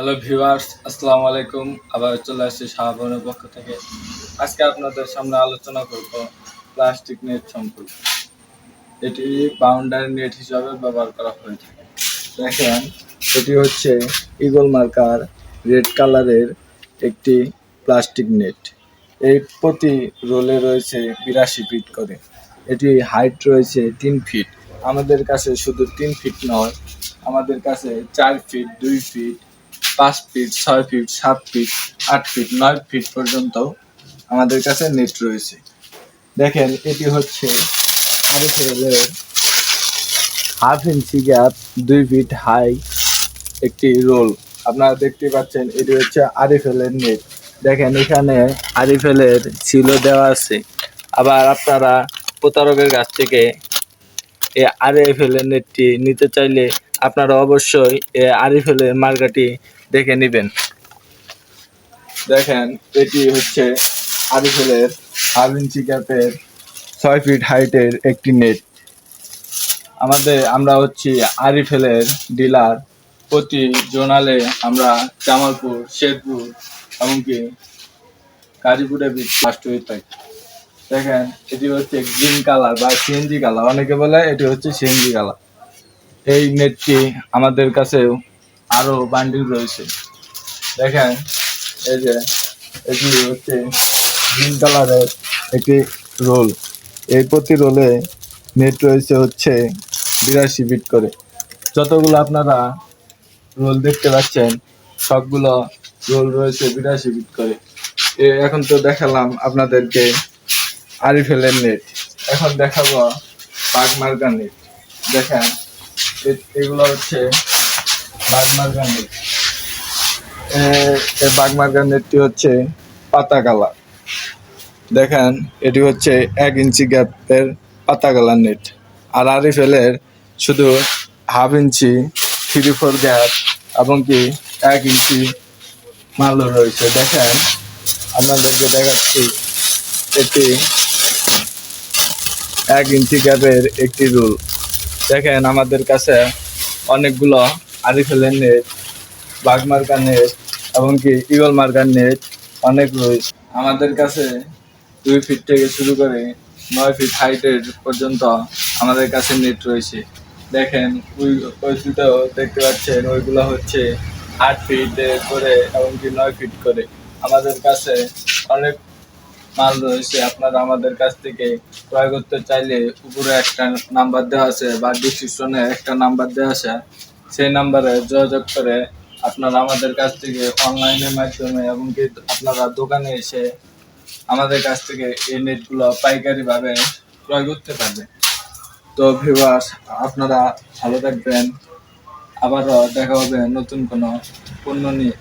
Hello viewers আসসালামু আলাইকুম আবার চলে আসছি শাহবানের পক্ষ থেকে। আজকে আপনাদের সামনে আলোচনা করব প্লাস্টিক নেট সম্পর্কে। এটি বাউন্ডারি নেট হিসাবে ব্যবহার করা হয়ে থাকে। দেখেন, এটি হচ্ছে ইগল মার্কার রেড কালারের একটি প্লাস্টিক নেট এই প্রতি রোলে রয়েছে বিরাশি ফিট করে। এটি হাইট রয়েছে তিন ফিট আমাদের কাছে শুধু তিন ফিট নয়, আমাদের কাছে চার ফিট দুই ফিট পাঁচ ফিট ছয় ফিট সাত ফিট আট ফিট নয় ফিট পর্যন্ত আমাদের কাছে নেট রয়েছে। দেখেন, এটি হচ্ছে হাফ ইঞ্চি গ্যাপ দুই ফিট হাই একটি রোল আপনারা দেখতে পাচ্ছেন, এটি হচ্ছে আরএফএল এর নেট দেখেন, এখানে আরিফেলের সিলও দেওয়া আছে। আবার আপনারা প্রতারকের কাছ থেকে এই আরএফএল এর নেটটি নিতে চাইলে আপনারা অবশ্যই এর মার্কাটি দেখে নেবেন। দেখেন, এটি হচ্ছে আরএফএল এর হাফ ইঞ্চি গ্যাপের ছয় ফিট হাইটের একটি নেট। আমাদের, আমরা হচ্ছি আরিফেলের ডিলার। প্রতি জোনালে আমরা জামালপুর, শেরপুর এমনকি কাজীপুরে ফার্স্ট হয়ে থাকি। দেখেন, এটি হচ্ছে গ্রিন কালার বা সিএনজি কালার, অনেকে বলে এটি হচ্ছে সিএনজি কালার। এই নেটটি আমাদের কাছেও আরও বান্ডিল রয়েছে। দেখেন, এই যে, এটি হচ্ছে গ্রিন কালারের একটি রোল এই প্রতি রোলে নেট রয়েছে হচ্ছে বিরাশি ফিট করে। যতগুলো আপনারা রোল দেখতে পাচ্ছেন, সবগুলো রোল রয়েছে বিরাশি ফিট করে। এ, এখন তো দেখালাম আপনাদেরকে আরিফেলের নেট এখন দেখাবো বাগমার্গা নেট দেখেন এগুলো হচ্ছে এ- এই বাগমার্গা নেটটি হচ্ছে পাতা কালার দেখেন, এটি হচ্ছে এক ইঞ্চি গ্যাপের পাতা কালার নেট। আর আরিফেলের শুধু half inch three four gap এবং কি এক ইঞ্চি মালও রয়েছে। দেখেন, আপনাদেরকে দেখাচ্ছি, এটি এক ইঞ্চি গ্যাপের একটি রুল। দেখেন, আমাদের কাছে অনেকগুলো আরিফেলের নেট বাঘ মার্কার নেট, এমনকি ইগল মার্কার নেট অনেক রয়েছে। আমাদের কাছে দুই ফিট থেকে শুরু করে নয় ফিট হাইটের পর্যন্ত আমাদের কাছে নেট রয়েছে। দেখেন, ওই ওই দুটো দেখতে পাচ্ছেন, ওইগুলো হচ্ছে আট ফিট করে এমনকি নয় ফিট করে। আমাদের কাছে অনেক মাল রয়েছে, আপনারা আমাদের কাছ থেকে ক্রয় করতে চাইলে উপরে একটা নাম্বার দেওয়া আছে বা ডিসক্রিপশনে একটা নাম্বার দেওয়া আছে। সেই নাম্বারে যোগাযোগ করে আপনারা আমাদের কাছ থেকে অনলাইনের মাধ্যমে এবং কি আপনারা দোকানে এসে আমাদের কাছ থেকে এই নেটগুলো পাইকারিভাবে ক্রয় করতে পারবে তো ভিউয়ার্স আপনারা ভালো থাকবেন। আবারও দেখা হবে নতুন কোনো পণ্য নিয়ে।